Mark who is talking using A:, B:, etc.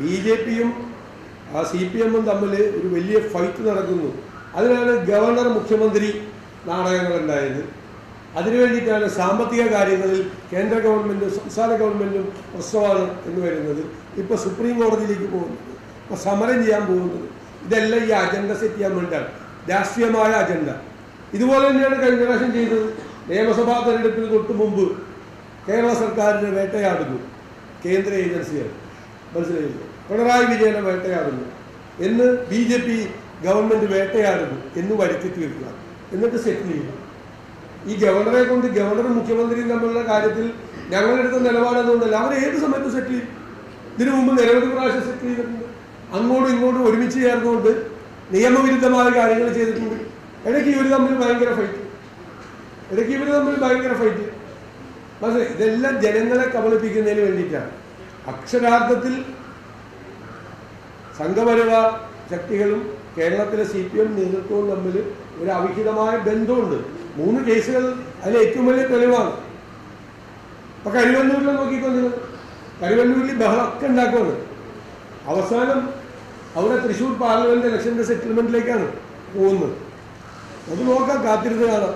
A: B J പിയും C P എമ്മും തമ്മിൽ ഒരു വലിയ ഫൈറ്റ് നടക്കുന്നു. അതിനാണ് ഗവർണർ മുഖ്യമന്ത്രി നാടകങ്ങൾ ഉണ്ടായത് അതിനു വേണ്ടിയിട്ടാണ് സാമ്പത്തിക കാര്യങ്ങളിൽ കേന്ദ്ര ഗവൺമെന്റും സംസ്ഥാന ഗവൺമെന്റും പ്രശ്നമാണ് എന്ന് വരുന്നത്. ഇപ്പോൾ സുപ്രീം കോടതിയിലേക്ക് പോകുന്നത്. ഇപ്പോൾ സമരം ചെയ്യാൻ പോകുന്നത്. ഇതെല്ലാം ഈ അജണ്ട സെറ്റ് ചെയ്യാൻ വേണ്ടിയാണ് രാഷ്ട്രീയമായ അജണ്ട ഇതുപോലെ തന്നെയാണ് കഴിഞ്ഞ പ്രാവശ്യം ചെയ്തത്. നിയമസഭാ തെരഞ്ഞെടുപ്പിന് തൊട്ട് മുമ്പ് കേരള സർക്കാരിനെ വേട്ടയാടുന്നു കേന്ദ്ര ഏജൻസികൾ. മനസ്സിലായില്ലേ? പിണറായി വിജയനെ വേട്ടയാടുന്നു. എന്ന് ബി ജെ പി ഗവൺമെന്റ് വേട്ടയാടുന്നു എന്ന് വരുത്തി തീർക്കുക. എന്നിട്ട് സെറ്റിൽ ചെയ്യുക. ഈ ഗവർണറെ കൊണ്ട് ഗവർണറും മുഖ്യമന്ത്രിയും തമ്മിലുള്ള കാര്യത്തിൽ ഞങ്ങളെടുത്ത നിലപാടെന്നുകൊണ്ടല്ല അവർ ഏത് സമയത്തും സെറ്റിൽ ചെയ്യും? ഇതിനു മുമ്പ് നിരവധി പ്രാവശ്യം സെറ്റിൽ ചെയ്തിട്ടുണ്ട്. അങ്ങോട്ടും ഇങ്ങോട്ടും ഒരുമിച്ച് ചേർന്നുകൊണ്ട് നിയമവിരുദ്ധമായ കാര്യങ്ങൾ ചെയ്തിട്ടുണ്ട്. ഇടയ്ക്ക് ഇവർ തമ്മിൽ ഭയങ്കര ഫൈറ്റ് ഇടയ്ക്ക് ഇവർ തമ്മിൽ ഭയങ്കര ഫൈറ്റ് പക്ഷേ ഇതെല്ലാം ജനങ്ങളെ കബളിപ്പിക്കുന്നതിന് വേണ്ടിയിട്ടാണ്. അക്ഷരാർത്ഥത്തിൽ സംഘപരിവാർ ശക്തികളും കേരളത്തിലെ സി പി എം നേതൃത്വവും തമ്മിൽ ഒരു അവിഹിതമായ ബന്ധമുണ്ട്. മൂന്ന് കേസുകൾ അതിൽ ഏറ്റവും വലിയ തെളിവാണ്. ഇപ്പൊ കരുവന്നൂരിൽ നോക്കിക്കോ നിങ്ങൾ കരുവന്നൂരിൽ ബഹളമൊക്കെ അവസാനം അവിടെ തൃശ്ശൂർ പാർലമെന്റ് ഇലക്ഷന്റെ സെറ്റിൽമെന്റിലേക്കാണ് പോകുന്നത്. അത് നോക്കാം കാത്തിരുന്ന് കാണാം.